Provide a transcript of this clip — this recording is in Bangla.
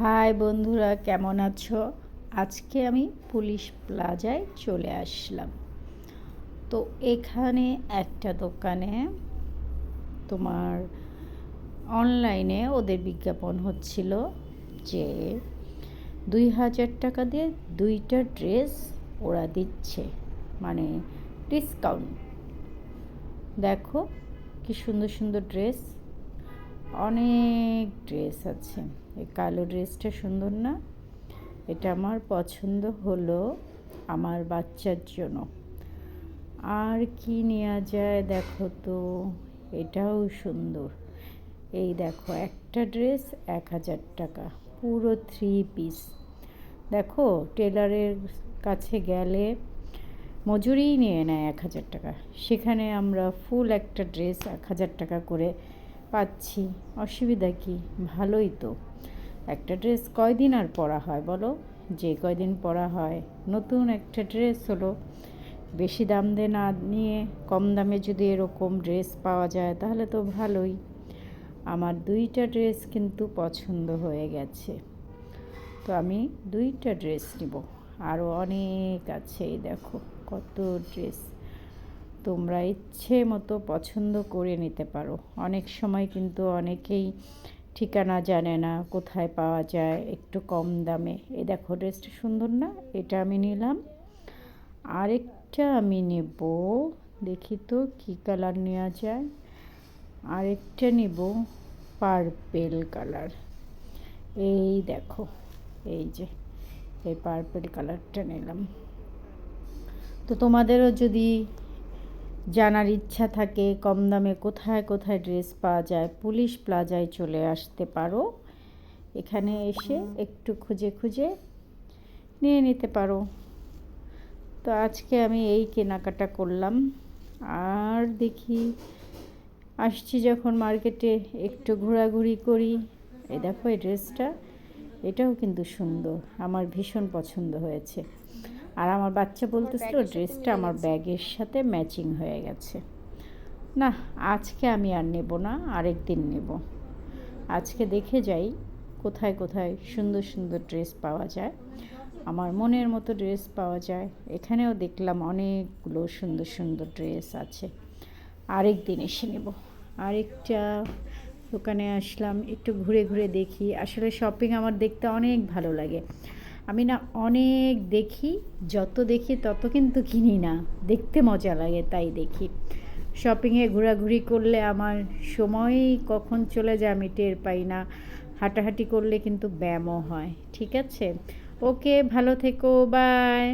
হাই বন্ধুরা, কেমন আছো? আজকে আমি পুলিশ প্লাজায় চলে আসলাম। তো এখানে একটা দোকানে তোমার অনলাইনে ওদের বিজ্ঞাপন হচ্ছিল যে দুই হাজার টাকা দিয়ে দুইটা ড্রেস ওরা দিচ্ছে মানে ডিসকাউন্ট। দেখো কি সুন্দর সুন্দর ড্রেস। অনেক ড্রেস আছে। এই কালো ড্রেসটা সুন্দর না? এটা আমার পছন্দ হলো আমার বাচ্চার জন্য। আর কি নেওয়া যায় দেখো তো? এটাও সুন্দর। এই দেখো, একটা ড্রেস এক হাজার টাকা, পুরো থ্রি পিস দেখো টেলারের কাছে গেলে মজুরিই নিয়ে নেয় এক হাজার টাকা। সেখানে আমরা ফুল একটা ড্রেস এক হাজার টাকা করে পাচ্ছি। অসুবিধা কি? ভালোই তো। একটা ড্রেস কয়দিন আর পরা হয় বলো? যে কয়দিন পরা হয়? নতুন একটা ড্রেস হলো। বেশি দাম দিয়ে না নিয়ে কম দামে যদি এরকম ড্রেস পাওয়া যায় তাহলে তো ভালোই। আমার দুইটা ড্রেস কিন্তু পছন্দ হয়ে গেছে। তো আমি দুইটা ড্রেস নিব। আরও অনেক আছে, এই দেখো। কত ড্রেস। তোমরা ইচ্ছে মতো পছন্দ করে নিতে পারো। অনেক সময় কিন্তু অনেকেই ঠিকানা জানে না, কোথায় পাওয়া যায়, একটু কম দামে। এ দেখো ড্রেসটা সুন্দর না? এটা আমি নিলাম। আরেকটা আমি নেব। দেখি তো কী কালার নেওয়া যায়। আরেকটা নেব পার্পেল কালার এই দেখো, এই যে, এই পার্পেল কালারটা নিলাম। তো তোমাদেরও যদি জানার ইচ্ছা থাকে, কম দামে কোথায় কোথায় ড্রেস পাওয়া যায়, পুলিশ প্লাজায় চলে আসতে পারো। এখানে এসে একটু খুঁজে খুঁজে নিয়ে নিতে পারো। তো আজকে আমি এই কেনাকাটা করলাম। আর দেখি, আসছি যখন মার্কেটে, একটু ঘোরাঘুরি করি। এই দেখো এই ড্রেসটা। এটাও কিন্তু সুন্দর। আমার ভীষণ পছন্দ হয়েছে। আর আমার বাচ্চা বলতেছিল ড্রেসটা আমার ব্যাগের সাথে ম্যাচিং হয়ে গেছে। না আজকে আমি আর নেব না আরেক দিন নেব। আজকে দেখে যাই কোথায় কোথায় সুন্দর সুন্দর ড্রেস পাওয়া যায়। আমার মনের মতো ড্রেস পাওয়া যায়। এখানেও দেখলাম অনেকগুলো সুন্দর সুন্দর ড্রেস আছে। আরেক দিন এসে নেব। আরেকটা দোকানে আসলাম, একটু ঘুরে ঘুরে দেখি। আসলে শপিং আমার দেখতে অনেক ভালো লাগে। আমি না অনেক দেখি, যত দেখি তত কিন্তু কিনি না। দেখতে মজা লাগে, তাই দেখি। শপিংয়ে ঘোরাঘুরি করলে আমার সময় কখন চলে যায় আমি টের পাই না। হাঁটাহাঁটি করলে কিন্তু ব্যায়ামও হয়, ঠিক আছে? ওকে ভালো থেকো বাই